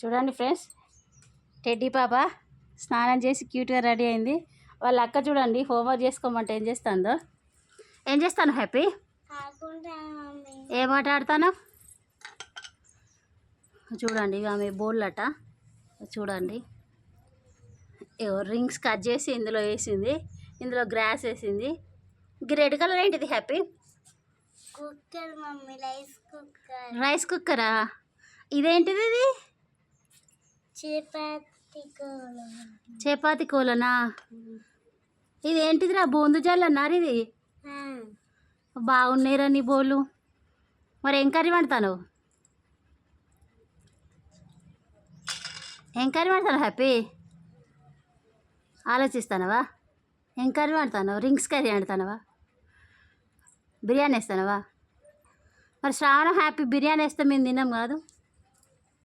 చూడండి friends. Teddy పాప స్నానం చేసి క్యూట్గా రెడీ అయింది. వాళ్ళ అక్క చూడండి హోంవర్క్ చేసుకోమంటే ఏం చేస్తుందో. ఏం చేస్తాను హ్యాపీ? ఏం ఆట ఆడతాను? చూడండి ఇక ఆమె బోళ్ళట చూడండి. రింగ్స్ కట్ చేసి ఇందులో వేసింది. ఇందులో గ్రాస్ వేసింది. ఇంక రెడ్ కలర్ ఏంటిది Happy? Cooker mummy rice cooker. Rice కుక్కరా? ఇదేంటిది ఇది? చపాతి కూలనా ఇది ఏంటిదిరా బూందు జల్లన్నారు ఇది? బాగున్నాయిరా నీ బోళ్ళు. మరి ఏం కర్రీ వండుతాను? ఏం కర్రీ వండుతాను హ్యాపీ? ఆలోచిస్తానవా? ఏం కర్రీ వండుతాను? రింగ్స్ కర్రీ వండుతానవా? బిర్యానీ వేస్తానవా? మరి శ్రావణం హ్యాపీ బిర్యానీ వేస్తే మేము తిన్నాం కాదు.